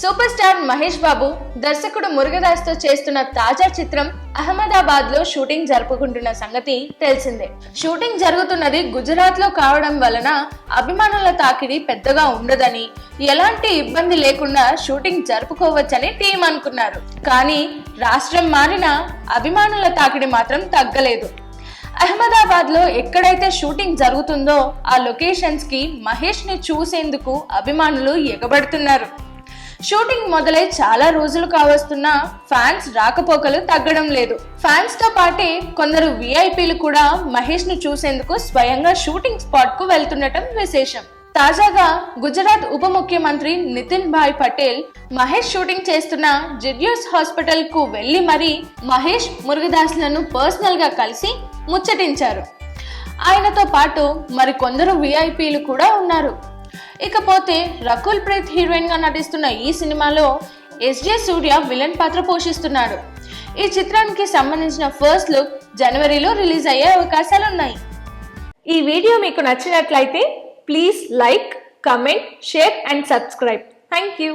Super star Mahesh Babu దర్శకుడు మురుగదాస్తో చేస్తున్న తాజా చిత్రం అహ్మదాబాద్లో షూటింగ్ జరుపుకుంటున్న సంగతి తెలిసిందే. షూటింగ్ జరుగుతున్నది గుజరాత్లో కావడం వలన అభిమానుల తాకిడి పెద్దగా ఉండదని ఎలాంటి ఇబ్బంది లేకుండా షూటింగ్ జరుపుకోవచ్చని టీం అనుకున్నారు. కానీ రాష్ట్రం మారిన అభిమానుల తాకిడి మాత్రం తగ్గలేదు. అహ్మదాబాద్లో ఎక్కడైతే షూటింగ్ జరుగుతుందో ఆ లొకేషన్స్కి మహేష్ని చూసేందుకు అభిమానులు ఎగబడుతున్నారు. షూటింగ్ మొదలై చాలా రోజులు కావస్తున్నా ఫ్యాన్స్ రాకపోకలు తగ్గడం లేదు. ఫ్యాన్స్తో పాటే కొందరు విఐపీలు కూడా మహేష్ను చూసేందుకు స్వయంగా షూటింగ్ స్పాట్కు వెళ్తుండటం విశేషం. తాజాగా గుజరాత్ ఉప ముఖ్యమంత్రి నితిన్ భాయ్ పటేల్ మహేష్ షూటింగ్ చేస్తున్న జిడ్యూస్ హాస్పిటల్కు వెళ్ళి మరీ మహేష్ మురుగదాస్లను పర్సనల్గా కలిసి ముచ్చటించారు. ఆయనతో పాటు మరి కొందరు విఐపీలు కూడా ఉన్నారు. ఇకపోతే రకుల్ ప్రీత్ హీరోయిన్గా నటిస్తున్న ఈ సినిమాలో ఎస్జే సూర్య విలన్ పాత్ర పోషిస్తున్నాడు. ఈ చిత్రానికి సంబంధించిన ఫస్ట్ లుక్ జనవరిలో రిలీజ్ అయ్యే అవకాశాలు ఉన్నాయి ఈ వీడియో మీకు నచ్చినట్లయితే please like comment share and subscribe. Thank you.